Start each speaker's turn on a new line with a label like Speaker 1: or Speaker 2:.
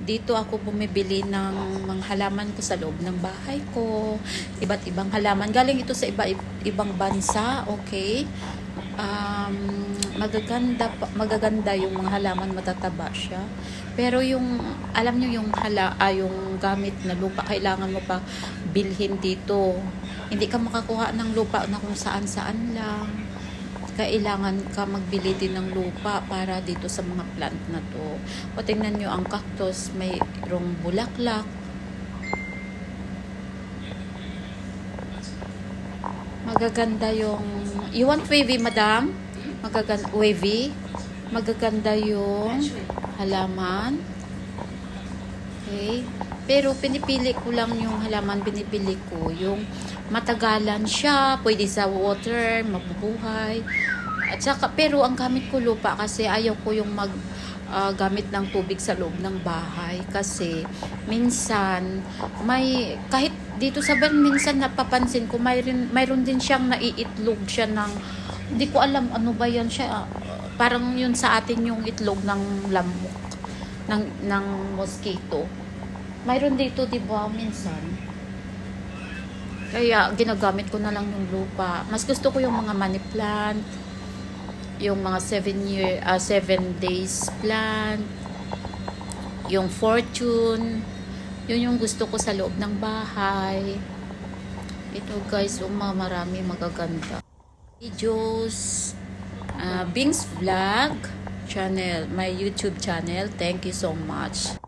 Speaker 1: dito ako bumibili ng mga halaman ko sa loob ng bahay ko. Iba't ibang halaman. Galing ito sa iba, ibang bansa, okay? Um, magaganda, magaganda yung mga halaman, matataba siya. Pero yung, alam nyo yung hala, ah, yung gamit na lupa, kailangan mo pa bilhin dito. Hindi ka makakuha ng lupa na kung saan-saan lang kailangan ka magbili din ng lupa para dito sa mga plant na to. O tingnan nyo ang cactus, mayroong bulaklak. Magaganda yung... You want wavy, madam? Magaganda, wavy? Magaganda yung halaman. Okay. Pero pinipili ko lang yung halaman, pinipili ko yung matagalan siya, pwede sa water, mabubuhay. At saka, pero ang gamit ko lupa kasi ayaw ko yung mag ah, gamit ng tubig sa loob ng bahay kasi minsan may kahit dito sa ban minsan napapansin ko mayroon mayroon din siyang naiitlog siya ng hindi ko alam ano ba yan siya ah, parang yun sa atin yung itlog ng lamok ng ng mosquito mayroon dito di ba minsan kaya ginagamit ko na lang yung lupa. Mas gusto ko yung mga money plant, yung mga 7 year, 7 days plant, yung fortune. Yun yung gusto ko sa loob ng bahay. Ito guys, yung mga marami magaganda. Videos, uh, Bing's Vlog channel, my YouTube channel. Thank you so much.